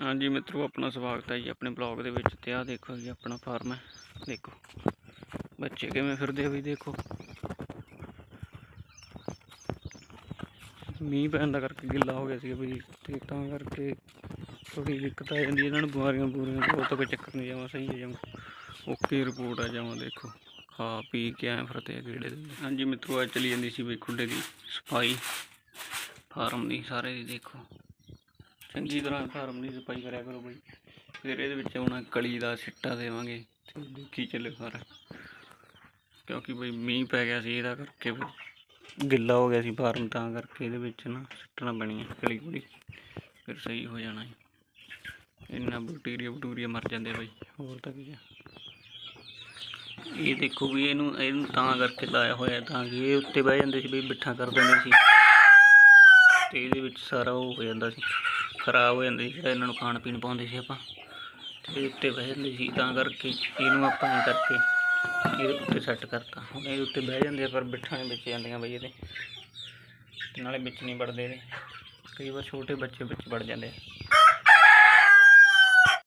ਹਾਂਜੀ ਮਿੱਤਰੋ, ਆਪਣਾ ਸਵਾਗਤ ਹੈ ਜੀ ਆਪਣੇ ਬਲੌਗ ਦੇ ਵਿੱਚ ਤੇ ਆਹ ਦੇਖੋ ਜੀ, ਆਪਣਾ ਫਾਰਮ ਹੈ। ਦੇਖੋ, ਬੱਚੇ ਕਿਵੇਂ ਫਿਰਦੇ ਆ ਵੀ ਦੇਖੋ। ਮੀਂਹ ਪੈਣ ਦਾ ਕਰਕੇ ਗਿੱਲਾ ਹੋ ਗਿਆ ਸੀ ਵੀ ਤੇ ਤਾਂ ਕਰਕੇ ਥੋੜੀ ਦਿੱਕਤ ਆ ਜਾਂਦੀ ਇਹਨਾਂ ਨੂੰ ਬਿਮਾਰੀਆਂ ਬੂਰੀਆਂ ਬਹੁਤ ਤਾਂ ਕੋਈ ਚੱਕਰ ਨਹੀਂ ਜਾਵਾਂ, ਸਹੀ ਹੈ ਜਮਾਂ ਓਕੇ ਰਿਪੋਰਟ ਆ ਜਾਵਾਂ, ਦੇਖੋ। ਖਾ ਪੀ ਕੇ ਆਏ ਫਿਰਦੇ ਆ ਕੀੜੇ ਦੇ ਹਾਂਜੀ ਮਿੱਤਰੋ ਅੱਜ ਚਲੀ ਜਾਂਦੀ ਸੀ ਬਈ ਖੁੱਡੇ ਦੀ ਸਫ਼ਾਈ ਫਾਰਮ ਦੀ ਸਾਰੇ ਦੀ ਦੇਖੋ। ਚੰਗੀ ਤਰ੍ਹਾਂ ਫਾਰਮ ਦੀ ਸਫ਼ਾਈ ਕਰਿਆ ਕਰੋ ਬਈ। ਫਿਰ ਇਹਦੇ ਵਿੱਚ ਹੁਣ ਕਲੀ ਦਾ ਸਿੱਟਾ ਦੇਵਾਂਗੇ ਤੇ ਦੇਖੀ ਚੱਲੇ ਸਾਰਾ। ਕਿਉਂਕਿ ਬਈ ਮੀਂਹ ਪੈ ਗਿਆ ਸੀ, ਇਹਦਾ ਕਰਕੇ ਫਿਰ ਗਿੱਲਾ ਹੋ ਗਿਆ ਸੀ ਫਾਰਮ, ਤਾਂ ਕਰਕੇ ਇਹਦੇ ਵਿੱਚ ਨਾ ਸਿੱਟਣਾ ਪੈਣੀ ਹੈ ਕਲੀ ਕੁਲੀ। ਫਿਰ ਸਹੀ ਹੋ ਜਾਣਾ ਹੈ ਇੰਨਾ ਬੈਕਟੀਰੀਆ ਬਟੂਰੀਆ ਮਰ ਜਾਂਦੇ ਆ ਬਈ, ਹੋਰ ਤਾਂ ਕੀ ਹੈ ਇਹ ਦੇਖੋ ਵੀ ਇਹਨੂੰ ਇਹਨੂੰ ਤਾਂ ਕਰਕੇ ਲਾਇਆ ਹੋਇਆ, ਤਾਂ ਕਿ ਇਹ ਉੱਤੇ ਬਹਿ ਜਾਂਦੇ ਸੀ, ਬਈ ਬਿੱਠਾ ਕਰ ਦਿੰਦੇ ਸੀ। ਤੇ ਇਹਦੇ ਵਿੱਚ ਸਾਰਾ ਉਹ ਹੋ ਜਾਂਦਾ ਸੀ। ਖਰਾਬ ਹੋ ਜਾਂਦੇ ਸੀ, ਜਿਹੜਾ ਇਹਨਾਂ ਨੂੰ ਖਾਣ ਪੀਣ ਪਾਉਂਦੇ ਸੀ ਆਪਾਂ। ਤੇ ਇਹਦੇ ਉੱਤੇ ਬਹਿ ਜਾਂਦੇ ਸੀ, ਤਾਂ ਕਰਕੇ ਇਹਨੂੰ ਆਪਾਂ ਐਂ ਕਰਕੇ ਇਹਦੇ ਉੱਤੇ ਸੈੱਟ ਕਰਤਾ। ਹੁਣ ਇਹਦੇ ਉੱਤੇ ਬਹਿ ਜਾਂਦੇ ਆ, ਪਰ ਬਿੱਠਾਂ ਨਹੀਂ ਵਿੱਚ ਜਾਂਦੀਆਂ ਬਈ ਇਹਦੇ। ਨਾਲੇ ਵਿੱਚ ਨਹੀਂ ਵੜਦੇ ਇਹਦੇ। ਕਈ ਵਾਰ ਛੋਟੇ ਬੱਚੇ ਵਿੱਚ ਵੜ ਜਾਂਦੇ ਆ।